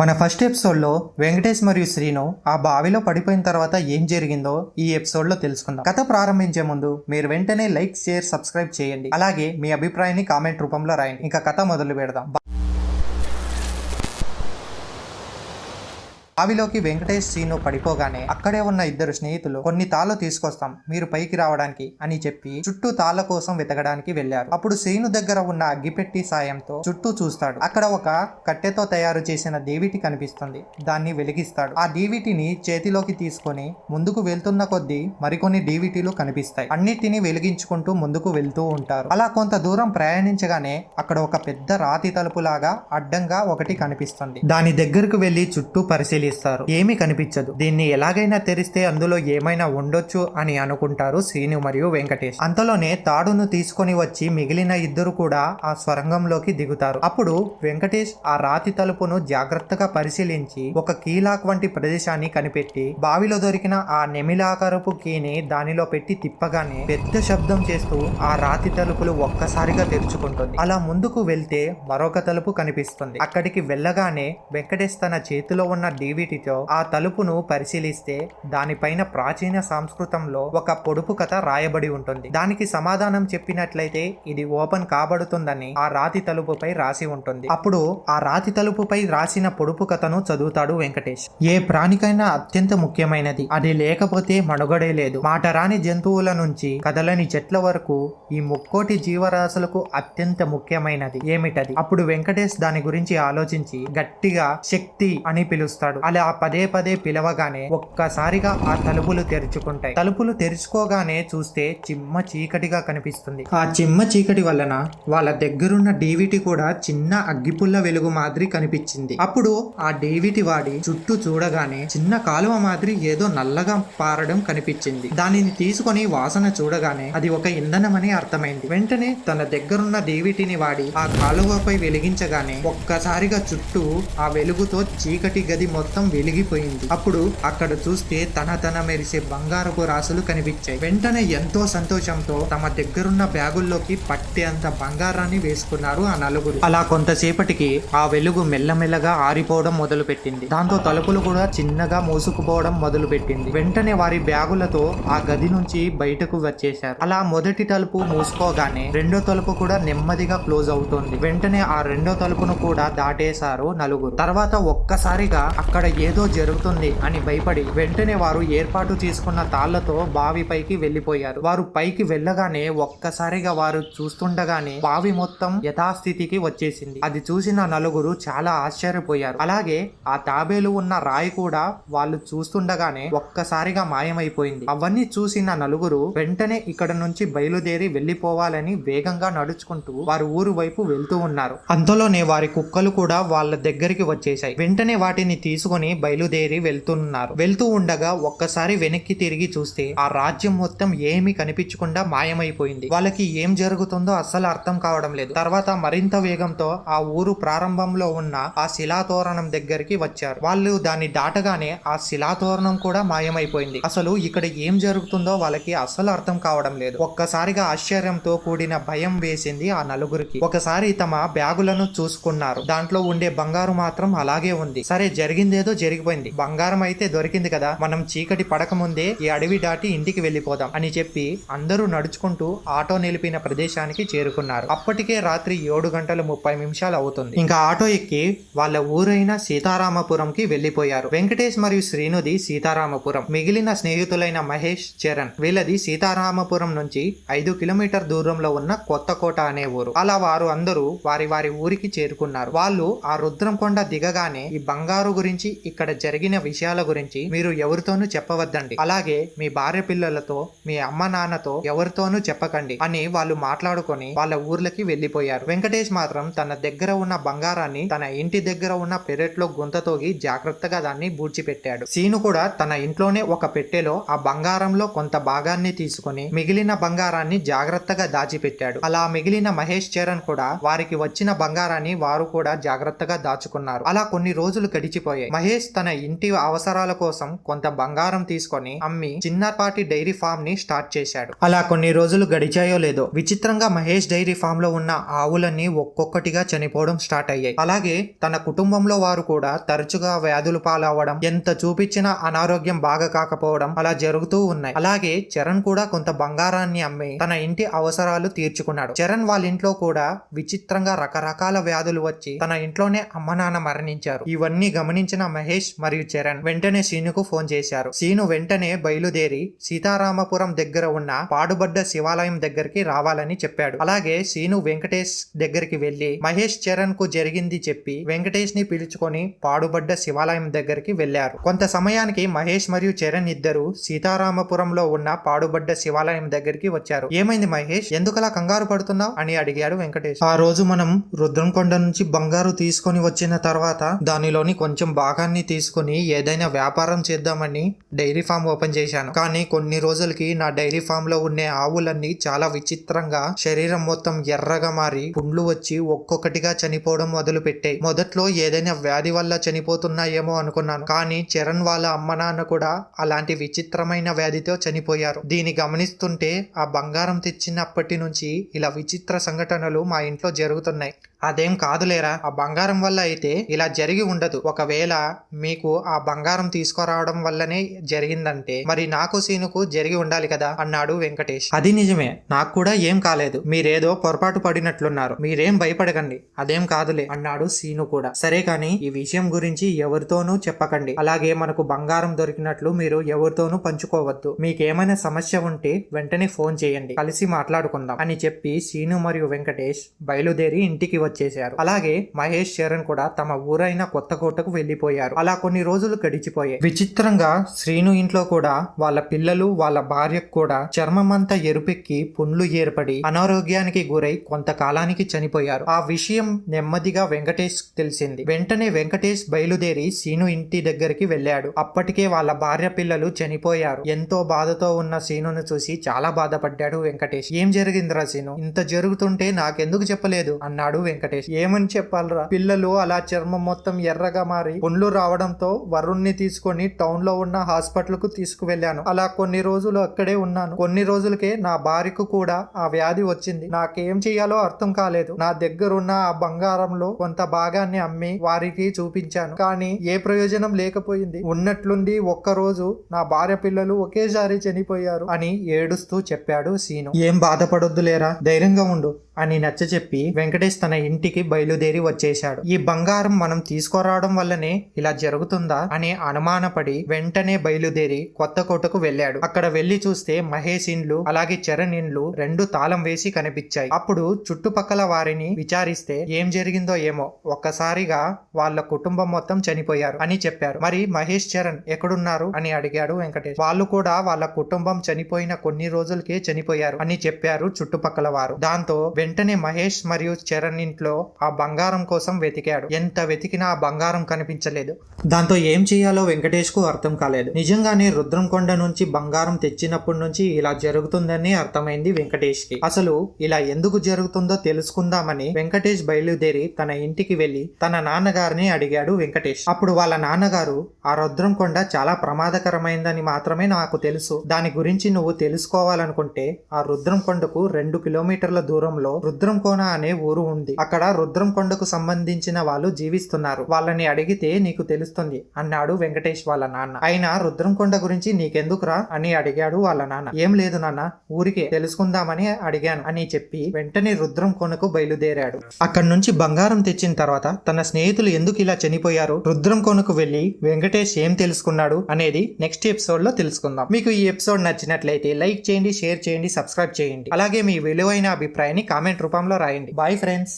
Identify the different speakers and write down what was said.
Speaker 1: మన ఫస్ట్ ఎపిసోడ్లో వెంకటేష్ మరియు శ్రీను ఆ బావిలో పడిపోయిన తర్వాత ఏం జరిగిందో ఈ ఎపిసోడ్లో తెలుసుకుందాం. కథ ప్రారంభించే ముందు మీరు వెంటనే లైక్ షేర్ సబ్స్క్రైబ్ చేయండి. అలాగే మీ అభిప్రాయాన్ని కామెంట్ రూపంలో రాయండి. ఇంకా కథ మొదలు పెడదాం. బావిలోకి వెంకటేష్ శ్రీను పడిపోగానే అక్కడే ఉన్న ఇద్దరు స్నేహితులు కొన్ని తాళ్ళు తీసుకొస్తాం మీరు పైకి రావడానికి అని చెప్పి చుట్టూ తాళ్ళ కోసం వెతకడానికి వెళ్ళారు అప్పుడు శ్రీను దగ్గర ఉన్న అగ్గిపెట్టి సాయంతో చుట్టూ చూస్తాడు. అక్కడ ఒక కట్టెతో తయారు చేసిన డీవిటి కనిపిస్తుంది. దాన్ని వెలిగిస్తాడు. ఆ డీవిటిని చేతిలోకి తీసుకొని ముందుకు వెళ్తున్న కొద్దీ మరికొన్ని డీవిటీలు కనిపిస్తాయి. అన్నిటిని వెలిగించుకుంటూ ముందుకు వెళ్తూ ఉంటారు. అలా కొంత దూరం ప్రయాణించగానే అక్కడ ఒక పెద్ద రాతి తలుపు లాగా అడ్డంగా ఒకటి కనిపిస్తుంది. దాని దగ్గరకు వెళ్ళి చుట్టూ పరిశీలిస్తారు ఏమీ కనిపించదు. దీన్ని ఎలాగైనా తెరిస్తే అందులో ఏమైనా ఉండొచ్చు అని అనుకుంటారు శ్రీను మరియు వెంకటేష్. అంతలోనే తాడును తీసుకొని వచ్చి మిగిలిన ఇద్దరు కూడా ఆ స్వరంగంలోకి దిగుతారు. అప్పుడు వెంకటేష్ ఆ రాతి తలుపును జాగ్రత్తగా పరిశీలించి ఒక కీలాక్ వంటి ప్రదేశాన్ని కనిపెట్టి బావిలో దొరికిన ఆ నెమిలాకారపు కీని దానిలో పెట్టి తిప్పగానే పెద్ద శబ్దం చేస్తూ ఆ రాతి తలుపులు ఒక్కసారిగా తెరుచుకుంటుంది. అలా ముందుకు వెళ్తే మరొక తలుపు కనిపిస్తుంది. అక్కడికి వెళ్ళగానే వెంకటేష్ తన చేతిలో ఉన్న చీవిటితో ఆ తలుపును పరిశీలిస్తే దానిపైన ప్రాచీన సంస్కృతంలో ఒక పొడుపు కథ రాయబడి ఉంటుంది. దానికి సమాధానం చెప్పినట్లయితే ఇది ఓపెన్ కాబడుతుందని ఆ రాతి తలుపుపై రాసి ఉంటుంది. అప్పుడు ఆ రాతి తలుపుపై రాసిన పొడుపు కథను చదువుతాడు వెంకటేష్. ఏ ప్రాణికైనా అత్యంత ముఖ్యమైనది. అది లేకపోతే మనుగడే లేదు. మాట రాని జంతువుల నుంచి కదలని చెట్ల వరకు ఈ ముక్కోటి జీవరాశులకు అత్యంత ముఖ్యమైనది. ఏమిటది? అప్పుడు వెంకటేష్ దాని గురించి ఆలోచించి గట్టిగా శక్తి అని పిలుస్తాడు. అలా పదే పదే పిలవగానే ఒక్కసారిగా ఆ తలుపులు తెరుచుకుంటాయి. తలుపులు తెరుచుకోగానే చూస్తే చిమ్మ చీకటిగా కనిపిస్తుంది. ఆ చిమ్మ చీకటి వలన వాళ్ళ దగ్గరున్న డేవిటి కూడా చిన్న అగ్గిపుల్ల వెలుగు మాదిరి కనిపించింది. అప్పుడు ఆ డేవిటి వాడి చుట్టూ చూడగానే చిన్న కాలువ మాదిరి ఏదో నల్లగా పారడం కనిపించింది. దానిని తీసుకొని వాసన చూడగానే అది ఒక ఇంధనం అని అర్థమైంది. వెంటనే తన దగ్గరున్న డేవిటిని వాడి ఆ కాలువపై వెలిగించగానే ఒక్కసారిగా చుట్టూ ఆ వెలుగుతో చీకటి గది మొత్తం మొత్తం వెలిగిపోయింది. అప్పుడు అక్కడ చూస్తే తన తన మెరిసే బంగారపు రాసులు కనిపించాయి. వెంటనే ఎంతో సంతోషంతో తమ దగ్గరున్న బ్యాగుల్లోకి పట్టే అంత బంగారాన్ని వేసుకున్నారు ఆ నలుగురు. అలా కొంతసేపటికి ఆ వెలుగు మెల్లమెల్లగా ఆరిపోవడం మొదలుపెట్టింది. దాంతో తలుపులు కూడా చిన్నగా మూసుకుపోవడం మొదలుపెట్టింది. వెంటనే వారి బ్యాగులతో ఆ గది నుంచి బయటకు వచ్చేశారు. అలా మొదటి తలుపు మూసుకోగానే రెండో తలుపు కూడా నెమ్మదిగా క్లోజ్ అవుతోంది. వెంటనే ఆ రెండో తలుపును కూడా దాటేశారు నలుగురు. తర్వాత ఒక్కసారిగా అక్కడ ఏదో జరుగుతుంది అని భయపడి వెంటనే వారు ఏర్పాటు చేసుకున్న తాళ్ళతో బావి పైకి వెళ్ళిపోయారు వారు పైకి వెళ్ళగానే ఒక్కసారిగా వారు చూస్తుండగానే బావి మొత్తం యథాస్థితికి వచ్చేసింది. అది చూసిన నలుగురు చాలా ఆశ్చర్యపోయారు. అలాగే ఆ తాబేలు ఉన్న రాయి కూడా వాళ్ళు చూస్తుండగానే ఒక్కసారిగా మాయమైపోయింది. అవన్నీ చూసిన నలుగురు వెంటనే ఇక్కడ నుంచి బయలుదేరి వెళ్ళిపోవాలని వేగంగా నడుచుకుంటూ వారు ఊరు వైపు వెళ్తూ ఉన్నారు. అంతలోనే వారి కుక్కలు కూడా వాళ్ళ దగ్గరికి వచ్చేసాయి వెంటనే వాటిని తీసుకు తీసుకొని బయలుదేరి వెళ్తున్నారు. వెళ్తూ ఉండగా ఒక్కసారి వెనక్కి తిరిగి చూస్తే ఆ రాజ్యం మొత్తం ఏమీ కనిపించకుండా మాయమైపోయింది. వాళ్ళకి ఏం జరుగుతుందో అస్సలు అర్థం కావడం లేదు. తర్వాత మరింత వేగంతో ఆ ఊరు ప్రారంభంలో ఉన్న ఆ శిలాతోరణం దగ్గరికి వచ్చారు. వాళ్ళు దాన్ని దాటగానే ఆ శిలాతోరణం కూడా మాయమైపోయింది. అసలు ఇక్కడ ఏం జరుగుతుందో వాళ్ళకి అస్సలు అర్థం కావడం లేదు. ఒక్కసారిగా ఆశ్చర్యంతో కూడిన భయం వేసింది ఆ నలుగురికి. ఒకసారి తమ బ్యాగులను చూసుకున్నారు. దాంట్లో ఉండే బంగారు మాత్రం అలాగే ఉంది. సరే ఏదో జరిగిపోయింది. బంగారం అయితే దొరికింది కదా మనం చీకటి పడక ముందే ఈ అడవి దాటి ఇంటికి వెళ్ళిపోదాం అని చెప్పి అందరూ నడుచుకుంటూ ఆటో నిలిపిన ప్రదేశానికి చేరుకున్నారు. అప్పటికే రాత్రి ఏడు గంటల ముప్పై నిమిషాలు అవుతుంది. ఇంకా ఆటో ఎక్కి వాళ్ళ ఊరైన సీతారామపురంకి వెళ్ళిపోయారు వెంకటేష్ మరియు శ్రీనుది సీతారామపురం. మిగిలిన స్నేహితులైన మహేష్ చరణ్ వీళ్ళది సీతారామపురం నుంచి ఐదు కిలోమీటర్ దూరంలో ఉన్న కొత్తకోట అనే ఊరు. అలా వారు అందరూ వారి వారి ఊరికి చేరుకున్నారు. వాళ్ళు ఆ రుద్రంకొండ దిగగానే ఈ బంగారు గురించి ఇక్కడ జరిగిన విషయాల గురించి మీరు ఎవరితోనూ చెప్పవద్దండి. అలాగే మీ భార్య పిల్లలతో మీ అమ్మ నాన్నతో ఎవరితోనూ చెప్పకండి అని వాళ్ళు మాట్లాడుకొని వాళ్ళ ఊర్లకి వెళ్ళిపోయారు వెంకటేష్ మాత్రం తన దగ్గర ఉన్న బంగారాన్ని తన ఇంటి దగ్గర ఉన్న పెరట్లో గుంతతోగి జాగ్రత్తగా దాన్ని బూడ్చిపెట్టాడు. సీను కూడా తన ఇంట్లోనే ఒక పెట్టెలో ఆ బంగారంలో కొంత భాగాన్ని తీసుకొని మిగిలిన బంగారాన్ని జాగ్రత్తగా దాచిపెట్టాడు. అలా మిగిలిన మహేష్ చరణ్ కూడా వారికి వచ్చిన బంగారాన్ని వారు కూడా జాగ్రత్తగా దాచుకున్నారు. అలా కొన్ని రోజులు గడిచిపోయాయి. మహేష్ తన ఇంటి అవసరాల కోసం కొంత బంగారం తీసుకొని అమ్మి చిన్నపాటి డైరీ ఫామ్ని స్టార్ట్ చేశాడు. అలా కొన్ని రోజులు గడిచాయో లేదో విచిత్రంగా మహేష్ డైరీ ఫామ్లో ఉన్న ఆవులన్నీ ఒక్కొక్కటిగా చనిపోవడం స్టార్ట్ అయ్యాయి. అలాగే తన కుటుంబంలో వారు కూడా తరచుగా వ్యాధులు పాలవడం ఎంత చూపించినా అనారోగ్యం బాగా కాకపోవడం అలా జరుగుతూ ఉన్నాయి. అలాగే చరణ్ కూడా కొంత బంగారాన్ని అమ్మి తన ఇంటి అవసరాలు తీర్చుకున్నాడు. చరణ్ వాళ్ళ ఇంట్లో కూడా విచిత్రంగా రకరకాల వ్యాధులు వచ్చి తన ఇంట్లోనే అమ్మ నాన్న మరణించారు. ఇవన్నీ గమనించిన మహేష్ మరియు చరణ్ వెంటనే సీనుకు ఫోన్ చేశారు. సీను వెంటనే బయలుదేరి సీతారామపురం దగ్గర ఉన్న పాడుబడ్డ శివాలయం దగ్గరికి రావాలని చెప్పాడు. అలాగే సీను వెంకటేష్ దగ్గరికి వెళ్ళి మహేష్ చరణ్కు జరిగింది చెప్పి వెంకటేష్ని పిలుచుకొని పాడుబడ్డ శివాలయం దగ్గరికి వెళ్ళారు కొంత సమయానికి మహేష్ మరియు చరణ్ ఇద్దరు సీతారామపురంలో ఉన్న పాడుబడ్డ శివాలయం దగ్గరికి వచ్చారు. ఏమైంది మహేష్? ఎందుకలా కంగారు పడుతున్నావు? అని అడిగాడు వెంకటేష్. ఆ రోజు మనం రుద్రంకొండ నుంచి బంగారు తీసుకొని వచ్చిన తర్వాత దానిలోని కొంచెం బాగా భాగాన్ని తీసుకొని ఏదైనా వ్యాపారం చేద్దామని డైరీ ఫామ్ ఓపెన్ చేశాను. కానీ కొన్ని రోజులకి నా డైరీ ఫామ్లో ఉండే ఆవులన్నీ చాలా విచిత్రంగా శరీరం మొత్తం ఎర్రగా మారి పుండ్లు వచ్చి ఒక్కొక్కటిగా చనిపోవడం మొదలు పెట్టాయి మొదట్లో ఏదైనా వ్యాధి వల్ల చనిపోతున్నాయేమో అనుకున్నాను. కానీ చరణ్ వాళ్ళ అమ్మ నాన్న కూడా అలాంటి విచిత్రమైన వ్యాధితో చనిపోయారు. దీన్ని గమనిస్తుంటే ఆ బంగారం తెచ్చినప్పటి నుంచి ఇలా విచిత్ర సంఘటనలు మా ఇంట్లో జరుగుతున్నాయి. అదేం కాదులేరా ఆ బంగారం వల్ల అయితే ఇలా జరిగి ఉండదు. ఒకవేళ మీకు ఆ బంగారం తీసుకురావడం వల్లనే జరిగిందంటే మరి నాకు సీనుకు జరిగి ఉండాలి కదా? అన్నాడు వెంకటేష్. అది నిజమే. నాకు కూడా ఏం కాలేదు. మీరేదో పొరపాటు పడినట్లున్నారు. మీరేం భయపడకండి. అదేం కాదులే అన్నాడు సీను కూడా. సరే కానీ ఈ విషయం గురించి ఎవరితోనూ చెప్పకండి. అలాగే మనకు బంగారం దొరికినట్లు మీరు ఎవరితోనూ పంచుకోవద్దు. మీకేమైనా సమస్య ఉంటే వెంటనే ఫోన్ చేయండి. కలిసి మాట్లాడుకుందాం అని చెప్పి సీను మరియు వెంకటేష్ బయలుదేరి ఇంటికి వచ్చి వచ్చేశారు. అలాగే మహేష్ చరణ్ కూడా తమ ఊరైన కొత్తకోటకు వెళ్ళిపోయారు అలా కొన్ని రోజులు గడిచిపోయాయి. విచిత్రంగా శ్రీను ఇంట్లో కూడా వాళ్ళ పిల్లలు వాళ్ళ భార్యకు కూడా చర్మమంతా ఎరుపెక్కి పుండ్లు ఏర్పడి అనారోగ్యానికి గురై కొంతకాలానికి చనిపోయారు. ఆ విషయం నెమ్మదిగా వెంకటేష్ తెలిసింది. వెంటనే వెంకటేష్ బయలుదేరి సీను ఇంటి దగ్గరికి వెళ్ళాడు. అప్పటికే వాళ్ళ భార్య పిల్లలు చనిపోయారు. ఎంతో బాధతో ఉన్న సీనును చూసి చాలా బాధపడ్డాడు వెంకటేష్. ఏం జరిగిందిరా సీను ఇంత జరుగుతుంటే నాకెందుకు చెప్పలేదు? అన్నాడు వెంకటేష్. ఏమని చెప్పాలరా? పిల్లలు అలా చర్మం మొత్తం ఎర్రగా మారి పుండ్లు రావడంతో వరుణ్ణి తీసుకొని టౌన్లో ఉన్న హాస్పిటల్కు తీసుకువెళ్ళాను. అలా కొన్ని రోజులు అక్కడే ఉన్నాను. కొన్ని రోజులకే నా భార్యకు కూడా ఆ వ్యాధి వచ్చింది. నాకేం చేయాలో అర్థం కాలేదు. నా దగ్గరున్న ఆ బంగారంలో కొంత భాగాన్ని అమ్మి వారికి చూపించాను. కానీ ఏ ప్రయోజనం లేకపోయింది. ఉన్నట్లుండి ఒక్క రోజు నా భార్య పిల్లలు ఒకేసారి చనిపోయారు అని ఏడుస్తూ చెప్పాడు సీను. ఏం బాధపడొద్దు లేరా ధైర్యంగా ఉండు. అని నచ్చ చెప్పి వెంకటేష్ తన ఇంటికి బయలుదేరి వచ్చేశాడు. ఈ బంగారం మనం తీసుకురావడం వల్లనే ఇలా జరుగుతుందా అని అనుమానపడి వెంటనే బయలుదేరి కొత్త కోటకు వెళ్ళాడు. అక్కడ వెళ్ళి చూస్తే మహేష్ ఇండ్లు అలాగే చరణ్ ఇండ్లు రెండు తాళం వేసి కనిపించాయి. అప్పుడు చుట్టుపక్కల వారిని విచారిస్తే ఏం జరిగిందో ఏమో ఒక్కసారిగా వాళ్ళ కుటుంబం మొత్తం చనిపోయారు అని చెప్పారు. మరి మహేష్ చరణ్ ఎక్కడున్నారు అని అడిగాడు వెంకటేష్. వాళ్ళు కూడా వాళ్ళ కుటుంబం చనిపోయిన కొన్ని రోజులకే చనిపోయారు అని చెప్పారు చుట్టుపక్కల వారు. దాంతో వెంటనే మహేష్ మరియు చరణ్ ఇంట్లో ఆ బంగారం కోసం వెతికాడు. ఎంత వెతికినా ఆ బంగారం కనిపించలేదు. దాంతో ఏం చేయాలో వెంకటేష్కు అర్థం కాలేదు. నిజంగానే రుద్రంకొండ నుంచి బంగారం తెచ్చినప్పటి నుంచి ఇలా జరుగుతుందని అర్థమైంది వెంకటేష్కి అసలు ఇలా ఎందుకు జరుగుతుందో తెలుసుకుందామని వెంకటేష్ బయలుదేరి తన ఇంటికి వెళ్ళి తన నాన్నగారిని అడిగాడు వెంకటేష్. అప్పుడు వాళ్ళ నాన్నగారు ఆ రుద్రంకొండ చాలా ప్రమాదకరమైందని మాత్రమే నాకు తెలుసు. దాని గురించి నువ్వు తెలుసుకోవాలనుకుంటే ఆ రుద్రంకొండకు రెండు కిలోమీటర్ల దూరంలో రుద్రంకోన అనే ఊరు ఉంది. అక్కడ రుద్రంకొండకు సంబంధించిన వాళ్ళు జీవిస్తున్నారు. వాళ్ళని అడిగితే నీకు తెలుస్తుంది అన్నాడు వెంకటేష్ వాళ్ళ నాన్న. ఆయన రుద్రంకొండ గురించి నీకెందుకురా అని అడిగాడు వాళ్ళ నాన్న. ఏం లేదు నాన్న ఊరికే తెలుసుకుందామని అడిగాను అని చెప్పి వెంటనే రుద్రం కొనకు బయలుదేరాడు. అక్కడి నుంచి బంగారం తెచ్చిన తర్వాత తన స్నేహితులు ఎందుకు ఇలా చనిపోయారు? రుద్రం కొనకు వెళ్ళి వెంకటేష్ ఏం తెలుసుకున్నాడు అనేది నెక్స్ట్ ఎపిసోడ్లో తెలుసుకుందాం. మీకు ఈ ఎపిసోడ్ నచ్చినట్లయితే లైక్ చేయండి షేర్ చేయండి సబ్స్క్రైబ్ చేయండి. అలాగే మీ విలువైన అభిప్రాయాన్ని కామెంట్ రూపంలో రాయండి. Bye friends